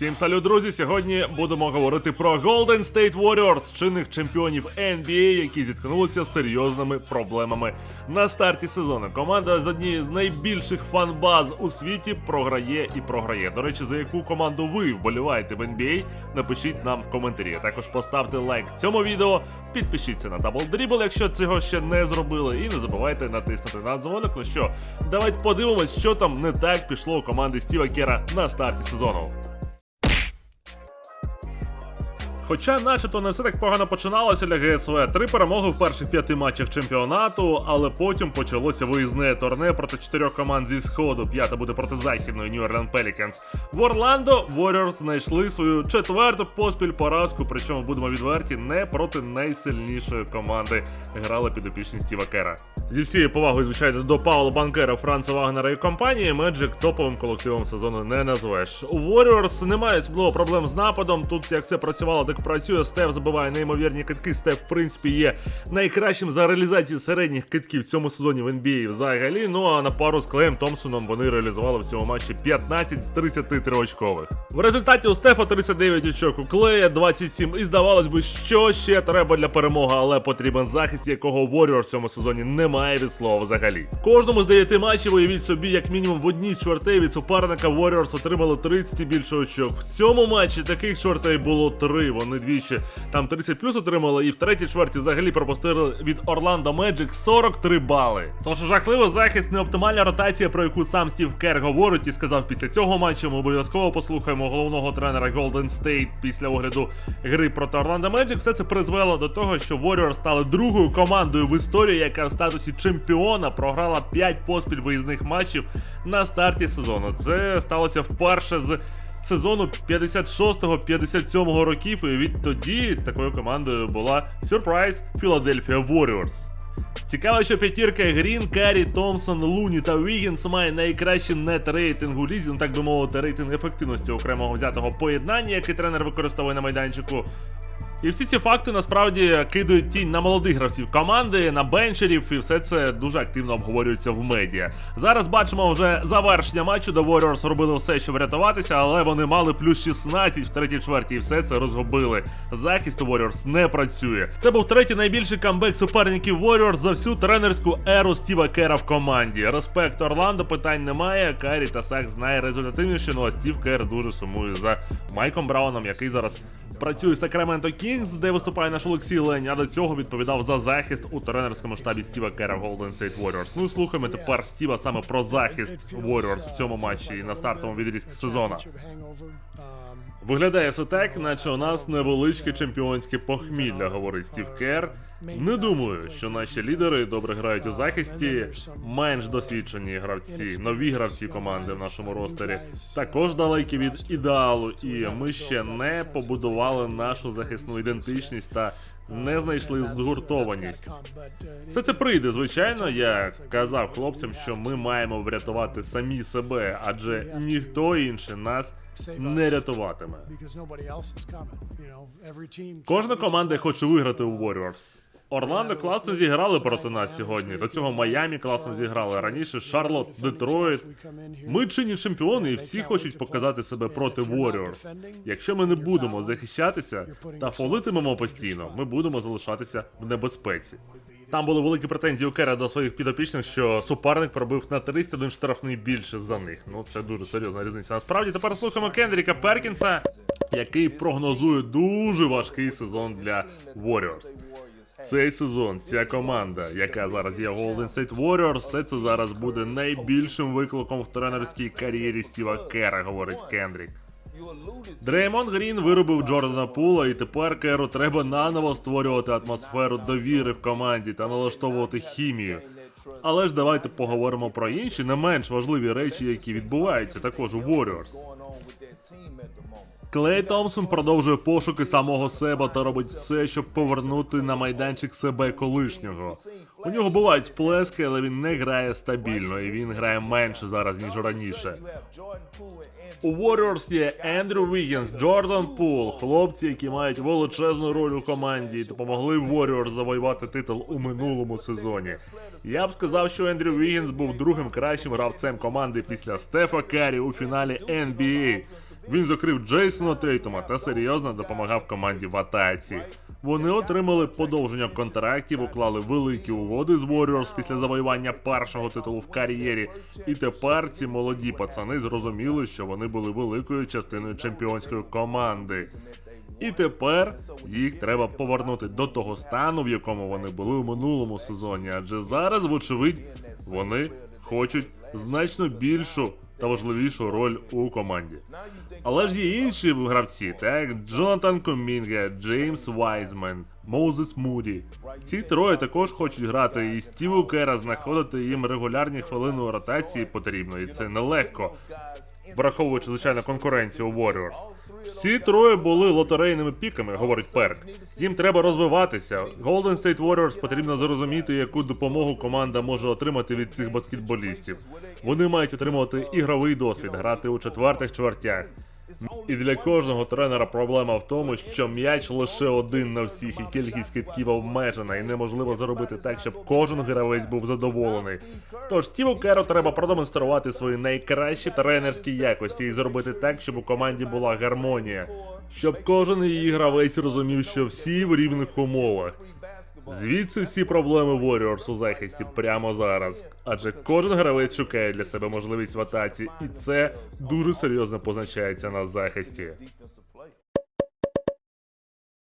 Всім салют, друзі! Сьогодні будемо говорити про Golden State Warriors, чинних чемпіонів NBA, які зіткнулися з серйозними проблемами на старті сезону. Команда з однієї з найбільших фан-баз у світі програє і програє. До речі, за яку команду ви вболіваєте в NBA, напишіть нам в коментарі. Також поставте лайк цьому відео, підпишіться на Double Dribble, якщо цього ще не зробили, і не забувайте натиснути на дзвоник. Ну що, давайте подивимось, що там не так пішло у команди Стіва Кера на старті сезону. Хоча, начебто, не все так погано починалося для ГСВ. Три перемоги в перших п'яти матчах чемпіонату, але потім почалося виїзне турне проти чотирьох команд зі сходу. П'ята буде проти західної New Orleans Pelicans. В Орландо Warriors знайшли свою четверту поспіль поразку, причому будемо відверті, не проти найсильнішої команди. Грали підопічні Стіва Кера. Зі всією повагою, звичайно, до Паула Банкера, Франца Вагнера і компанії, Magic топовим колективом сезону не назвеш. У Warriors немає особливо проблем з нападом. Тут як все працювало, так працює. Стеф забиває неймовірні китки. Стеф, в принципі, є найкращим за реалізацію середніх китків в цьому сезоні в NBA взагалі. Ну а на пару з Клеєм Томпсоном вони реалізували в цьому матчі 15 з 33 очкових. В результаті у Стефа 39 очок, у Клея 27. І здавалось би, що ще треба для перемоги, але потрібен захист, якого у Warriors в цьому сезоні немає від слова взагалі. Кожному з 9 матчів уявіть собі, як мінімум в одній з чвертей від суперника Warriors отримали 30 і більше очок. В цьому матчі таких чвертей було 3. Вони двічі там 30 плюс отримали, і в третій чверті взагалі пропустили від Orlando Magic 43 бали. Тож жахливий захист, неоптимальна ротація, про яку сам Стів Кер говорить і сказав після цього матчу. Ми обов'язково послухаємо головного тренера Golden State після огляду гри проти Orlando Magic. Все це призвело до того, що Warriors стали другою командою в історії, яка в статусі чемпіона програла 5 поспіль виїзних матчів на старті сезону. Це сталося вперше з сезону 56-57 років, і відтоді такою командою була Surprise Philadelphia Warriors. Цікаво, що п'ятірка Грін, Карі, Томпсон, Луні та Вігінс має найкращий нет рейтинг у лізі, ну так би мовити, рейтинг ефективності окремого взятого поєднання, який тренер використовує на майданчику. І всі ці факти насправді кидають тінь на молодих гравців команди, на бенчерів, і все це дуже активно обговорюється в медіа. Зараз бачимо вже завершення матчу, де Warriors робили все, щоб врятуватися, але вони мали плюс 16 в третій чверті, і все це розгубили. Захист у Warriors не працює. Це був третій найбільший камбек суперників Warriors за всю тренерську еру Стіва Кера в команді. Респект Орландо, питань немає. Карі та Сакс найрезультативніші, ну а Стів Кер дуже сумує за Майком Брауном, який зараз працює Сакраменто Кінгс, де виступає наш Олексій Лень, а до цього відповідав за захист у тренерському штабі Стіва Кера Golden State Warriors. Ну і слухаємо тепер Стіва саме про захист Warriors в цьому матчі і на стартовому відрізку сезону. Виглядає все так, наче у нас невеличке чемпіонське похмілля, говорить Стів Кер. Не думаю, що наші лідери добре грають у захисті. Менш досвідчені гравці, нові гравці команди в нашому ростері також далекі від ідеалу, і ми ще не побудували нашу захисну ідентичність та не знайшли згуртованість. Все це прийде, звичайно. Я казав хлопцям, що ми маємо врятувати самі себе, адже ніхто інший нас не рятуватиме. Кожна команда хоче виграти у Warriors. Орландо класно зіграли проти нас сьогодні. До цього Майамі класно зіграли. Раніше Шарлот, Детройт. Ми чинні чемпіони, і всі хочуть показати себе проти Warriors. Якщо ми не будемо захищатися та фолитимемо постійно, ми будемо залишатися в небезпеці. Там були великі претензії у Кера до своїх підопічних, що суперник пробив на 31 штрафний більше за них. Ну це дуже серйозна різниця. Насправді тепер слухаємо Кендріка Перкінса, який прогнозує дуже важкий сезон для Warriors. Цей сезон, ця команда, яка зараз є Golden State Warriors, це зараз буде найбільшим викликом в тренерській кар'єрі Стіва Кера, говорить Кендрік. Дреймон Грін виробив Джордана Пула, і тепер Керу треба наново створювати атмосферу довіри в команді та налаштовувати хімію. Але ж давайте поговоримо про інші не менш важливі речі, які відбуваються також у Warriors. Клей Томпсон продовжує пошуки самого себе та робить все, щоб повернути на майданчик себе колишнього. У нього бувають сплески, але він не грає стабільно, і він грає менше зараз ніж раніше. У Warriors є Ендрю Вігінс, Джордан Пул, хлопці, які мають величезну роль у команді і допомогли Warriors завоювати титул у минулому сезоні. Я б сказав, що Ендрю Вігінс був другим кращим гравцем команди після Стефа Карі у фіналі NBA. Він закрив Джейсона Тейтума та серйозно допомагав команді в атаці. Вони отримали подовження контрактів, уклали великі угоди з Warriors після завоювання першого титулу в кар'єрі. І тепер ці молоді пацани зрозуміли, що вони були великою частиною чемпіонської команди. І тепер їх треба повернути до того стану, в якому вони були у минулому сезоні. Адже зараз, вочевидь, вони хочуть значно більшу та важливішу роль у команді. Але ж є інші гравці, так Джонатан Комінге, Джеймс Вайзмен, Моузес Муді. Ці троє також хочуть грати, і Стіву Кера знаходити їм регулярні хвилини у ротації потрібно, і це нелегко, враховуючи звичайно конкуренцію у Warriors. Всі троє були лотерейними піками, говорить Перк. Їм треба розвиватися. Golden State Warriors потрібно зрозуміти, яку допомогу команда може отримати від цих баскетболістів. Вони мають отримувати ігровий досвід, грати у четвертих чвертях. І для кожного тренера проблема в тому, що м'яч лише один на всіх, і кількість китків обмежена, і неможливо зробити так, щоб кожен гравець був задоволений. Тож Стіву Керу треба продемонструвати свої найкращі тренерські якості і зробити так, щоб у команді була гармонія, щоб кожен її гравець розумів, що всі в рівних умовах. Звідси всі проблеми Warriors у захисті прямо зараз. Адже кожен гравець шукає для себе можливість в атаці, і це дуже серйозно позначається на захисті.